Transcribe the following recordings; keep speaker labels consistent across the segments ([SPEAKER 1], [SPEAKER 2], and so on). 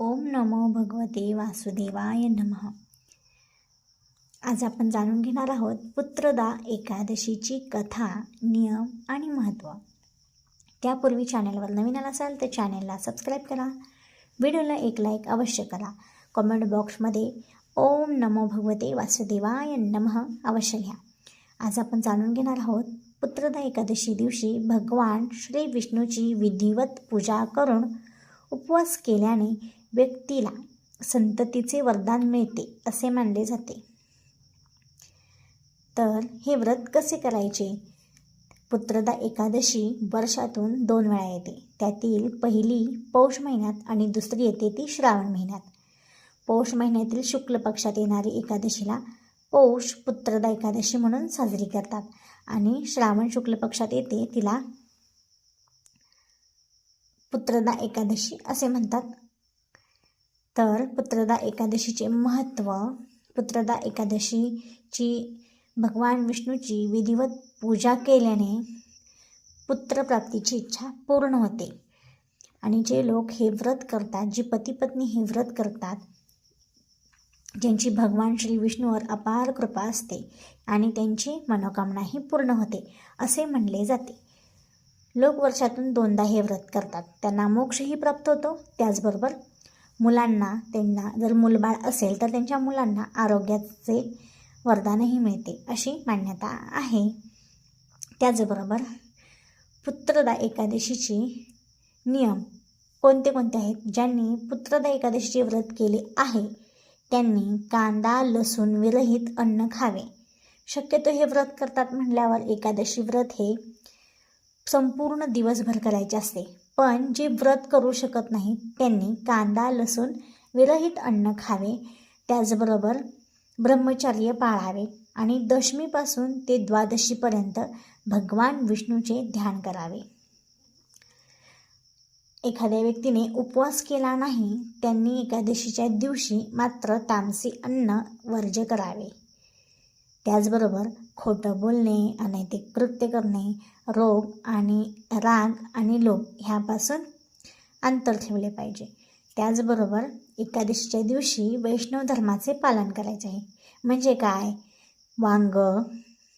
[SPEAKER 1] ओम नमो भगवते वासुदेवाय नमः. आज आपण जाणून घेणार आहोत पुत्रदा एकादशीची कथा नियम आणि महत्त्व त्यापूर्वी चॅनलवर नवीन आला असाल तर चॅनलला सबस्क्राईब करा. व्हिडिओला एक लाईक अवश्य करा. कॉमेंट बॉक्समध्ये ओम नमो भगवते वासुदेवाय नमः अवश्य घ्या. आज आपण जाणून घेणार आहोत पुत्रदा एकादशी दिवशी भगवान श्री विष्णूची विधिवत पूजा करून उपवास केल्याने व्यक्तीला संततीचे वरदान मिळते असे मानले जाते. तर हे व्रत कसे करायचे? पुत्रदा एकादशी वर्षातून दोन वेळा येते. त्यातील पहिली पौष महिन्यात आणि दुसरी येते ती श्रावण महिन्यात. पौष महिन्यातील शुक्ल पक्षात येणारी एकादशीला पौष पुत्रदा एकादशी म्हणून साजरी करतात आणि श्रावण शुक्ल पक्षात येते तिला पुत्रदा एकादशी असे म्हणतात. तर पुत्रदा एकादशीचे महत्त्व पुत्रदा एकादशीची भगवान विष्णूची विधिवत पूजा केल्याने पुत्रप्राप्तीची इच्छा पूर्ण होते. आणि जे लोक हे व्रत करतात जी पती पत्नी हे व्रत करतात ज्यांची भगवान श्री विष्णूवर अपार कृपा असते आणि त्यांची मनोकामनाही पूर्ण होते असे म्हणले जाते. लोक वर्षातून दोनदा हे व्रत करतात. त्यांना मोक्षही प्राप्त होतो. त्याचबरोबर मुलांना त्यांना जर मुलबाळ असेल तर त्यांच्या मुलांना आरोग्याचे वरदानही मिळते अशी मान्यता आहे. त्याचबरोबर पुत्रदा एकादशीची नियम कोणते कोणते आहेत? ज्यांनी पुत्रदा एकादशीचे व्रत केले आहे त्यांनी कांदा लसूण विरहित अन्न खावे. शक्यतो हे व्रत करतात म्हणल्यावर एकादशी व्रत हे संपूर्ण दिवसभर करायचे असते. पण जे व्रत करू शकत नाही त्यांनी कांदा लसूण विरहित अन्न खावे. त्याचबरोबर ब्रह्मचर्य पाळावे आणि दशमीपासून ते द्वादशीपर्यंत भगवान विष्णूचे ध्यान करावे. एखाद्या व्यक्तीने उपवास केला नाही त्यांनी एकादशीच्या दिवशी मात्र तामसी अन्न वर्ज्य करावे. त्याचबरोबर खोटं बोलणे अनैतिक कृत्य करणे रोग आणि राग आणि लोभ ह्यापासून अंतर ठेवले पाहिजे. त्याचबरोबर एकादशीच्या दिवशी वैष्णव धर्माचे पालन करायचे आहे. म्हणजे काय? वांग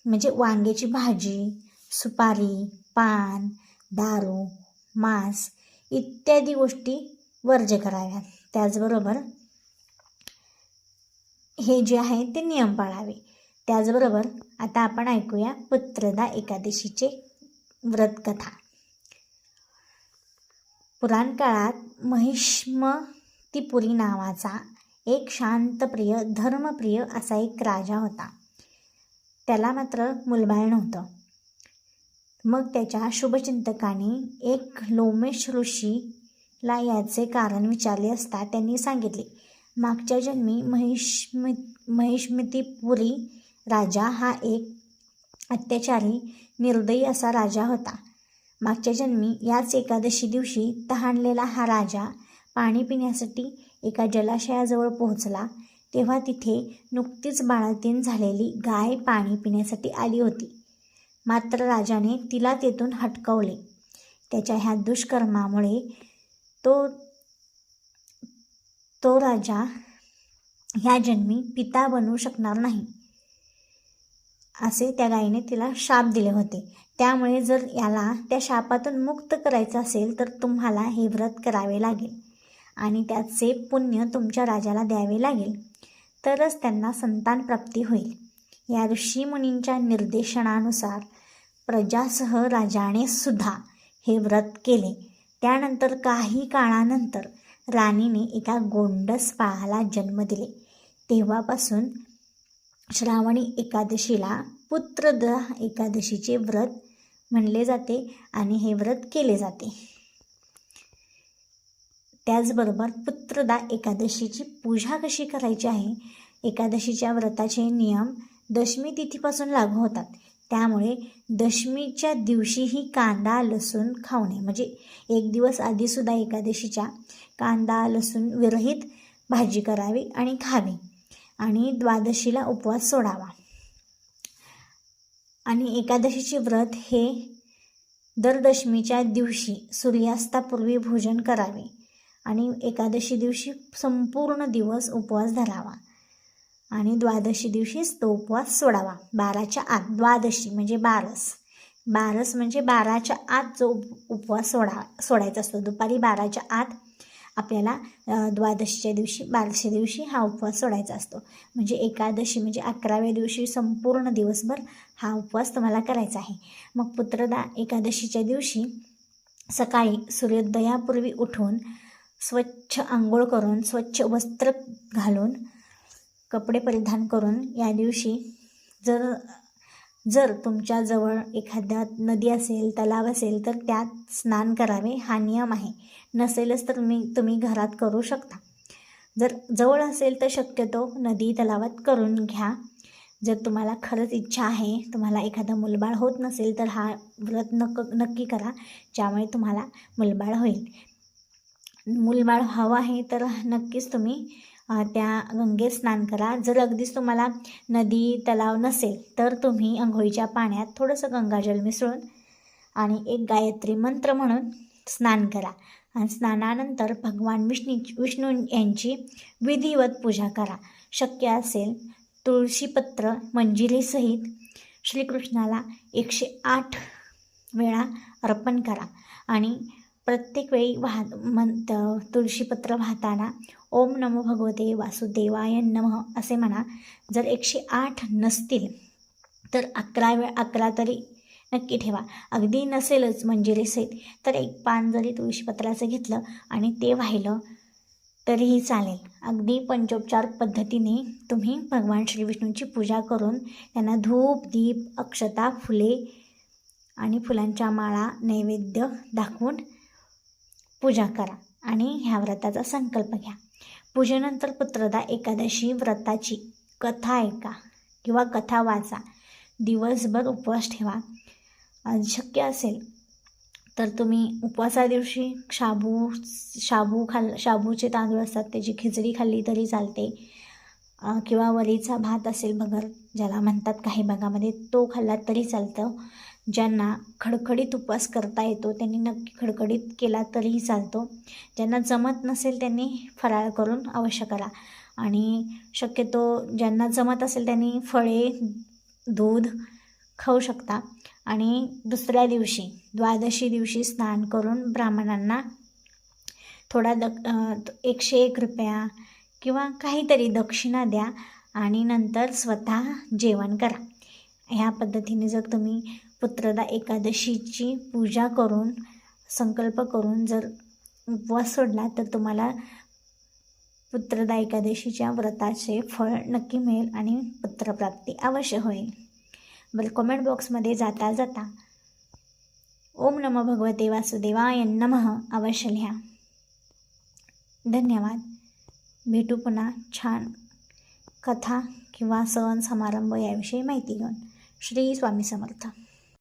[SPEAKER 1] म्हणजे वांग्याची भाजी सुपारी पान दारू मांस इत्यादी गोष्टी वर्ज कराव्यात. त्याचबरोबर हे जे आहे ते नियम पाळावे. त्याचबरोबर आता आपण ऐकूया पुत्रदा एकादशीचे व्रतकथा. पुराण काळात महिष्मतिपुरी नावाचा एक शांतप्रिय धर्मप्रिय असा एक राजा होता. त्याला मात्र मुलबाळ नव्हतं. मग त्याच्या शुभचिंतकाने एक लोमेश ऋषीला याचे कारण विचारले असता त्यांनी सांगितले मागच्या जन्मी महिष्मि महिष्मितीपुरी राजा हा एक अत्याचारी निर्दयी असा राजा होता. मागच्या जन्मी याच एकादशी दिवशी तहानलेला हा राजा पाणी पिण्यासाठी एका जलाशयाजवळ पोहोचला. तेव्हा तिथे नुकतीच बाळातीन झालेली गाय पाणी पिण्यासाठी आली होती. मात्र राजाने तिला तेथून हटकवले. त्याच्या ह्या दुष्कर्मामुळे तो तो राजा ह्या जन्मी पिता बनवू शकणार नाही. असे त्या गायीने तिला शाप दिले होते. त्यामुळे जर याला त्या शापातून मुक्त करायचं असेल तर तुम्हाला हे व्रत करावे लागेल. आणि त्याचे पुण्य तुमच्या राजाला द्यावे लागेल. तरच त्यांना संतान प्राप्ती होईल. या ऋषीमुनींच्या निर्देशनानुसार प्रजासह राजाने सुद्धा हे व्रत केले. त्यानंतर काही काळानंतर राणीने एका गोंडस बाळाला जन्म दिले. तेव्हापासून श्रावणी एकादशीला पुत्रदा एकादशीचे व्रत म्हणले जाते आणि हे व्रत केले जाते. त्याचबरोबर पुत्रदा एकादशीची पूजा कशी करायची आहे? एकादशीच्या व्रताचे नियम दशमी तिथीपासून लागू होतात. त्यामुळे दशमीच्या दिवशीही कांदा लसूण खावणे म्हणजे एक दिवस आधीसुद्धा एकादशीच्या कांदा लसूण विरहित भाजी करावी आणि खावी. आणि द्वादशीला उपवास सोडावा. आणि एकादशीचे व्रत हे दर दशमीच्या दिवशी सूर्यास्तापूर्वी भोजन करावे आणि एकादशी दिवशी संपूर्ण दिवस उपवास धरावा. आणि द्वादशी दिवशीच तो उपवास सोडावा. बाराच्या आत द्वादशी म्हणजे बारस. बारस म्हणजे बाराच्या आत जो उप- उपवास सोडा सोडायचा असतो. दुपारी बाराच्या आत आपल्याला द्वादशीच्या दिवशी बारशे दिवशी हा उपवास सोडायचा असतो. म्हणजे एकादशी म्हणजे अकराव्या दिवशी संपूर्ण दिवसभर हा उपवास तुम्हाला करायचा आहे. मग पुत्रदा एकादशीच्या दिवशी सकाळी सूर्योदयापूर्वी उठून स्वच्छ आंघोळ करून स्वच्छ वस्त्र घालून कपडे परिधान करून या दिवशी जर जर तुमच्याजवळ एखाद्या नदी असेल तलाव असेल तर त्यात स्नान करावे हा नियम आहे. नसेलच तर तुम्ही तुम्ही घरात करू शकता. जर जवळ असेल तर शक्यतो नदी तलावात करून घ्या. जर तुम्हाला खरंच इच्छा आहे तुम्हाला एखादं मुलबाळ होत नसेल तर हा व्रत नक नक्की करा. ज्यामुळे तुम्हाला मुलबाळ होईल. मुलबाळ हवं आहे तर नक्कीच तुम्ही त्या गंगेत स्नान करा. जर अगदीच तुम्हाला नदी तलाव नसेल तर तुम्ही आंघोळीच्या पाण्यात थोडंसं गंगाजल मिसळून आणि एक गायत्री मंत्र म्हणून स्नान करा. आणि स्नानानंतर भगवान विष्णू विष्णू यांची विधिवत पूजा करा. शक्य असेल तुळशीपत्र मंजिरीसहित श्रीकृष्णाला एकशे आठ वेळा अर्पण करा. आणि प्रत्येक वेळी वाह मन त- तुळशीपत्र वाहताना ओम नमो भगवते वासुदेवाय नमः असे म्हणा. जर एकशे आठ नसतील तर अकरा वेळ अकरा तरी नक्की ठेवा. अगदी नसेलच म्हणजे मंजिरीसहित तर एक पान जरी तुळशीपत्राचं घेतलं आणि ते वाहिलं तरीही चालेल. अगदी पंचोपचार पद्धतीने तुम्ही भगवान श्री विष्णूंची पूजा करून त्यांना धूप दीप अक्षता फुले आणि फुलांच्या माळा नैवेद्य दाखवून पूजा करा आणि ह्या व्रताचा संकल्प घ्या. पूजेनंतर पुत्रदा एकादशी व्रताची कथा ऐका किंवा कथा वाचा. दिवसभर उपवास ठेवा. शक्य असेल तर तुम्ही उपवासा दिवशी शाबू शाबू खाल शाबूचे तांदूळ असतात त्याची खिचडी खाल्ली तरी चालते. किंवा वरीचा भात असेल बगर ज्याला म्हणतात काही भागामध्ये तो खाल्ला तरी चालतं. ज्यांना खडखडीत उपवास करता येतो त्यांनी नक्की खडखडीत केला तरीही चालतो. ज्यांना जमत नसेल त्यांनी फराळ करून अवश्य करा. आणि शक्यतो ज्यांना जमत असेल त्यांनी फळे दूध खाऊ शकता. आणि दुसऱ्या दिवशी द्वादशी दिवशी स्नान करून ब्राह्मणांना थोडा द एकशे एक रुपया किंवा काहीतरी दक्षिणा द्या आणि नंतर स्वतः जेवण करा. ह्या पद्धतीने जर तुम्ही पुत्रदा एकादशीची पूजा करून संकल्प करून जर उपवास सोडला तर तुम्हाला पुत्रदा एकादशीच्या व्रताचे फळ नक्की मिळेल आणि पुत्रप्राप्ती अवश्य होईल. बरं कमेंट बॉक्समध्ये जाता जाता ओम नमो भगवते वासुदेवाय नमः अवश्य लिहा. धन्यवाद. भेटू पुन्हा छान कथा किंवा सण समारंभ याविषयी माहिती घेऊन. श्री स्वामी समर्थ.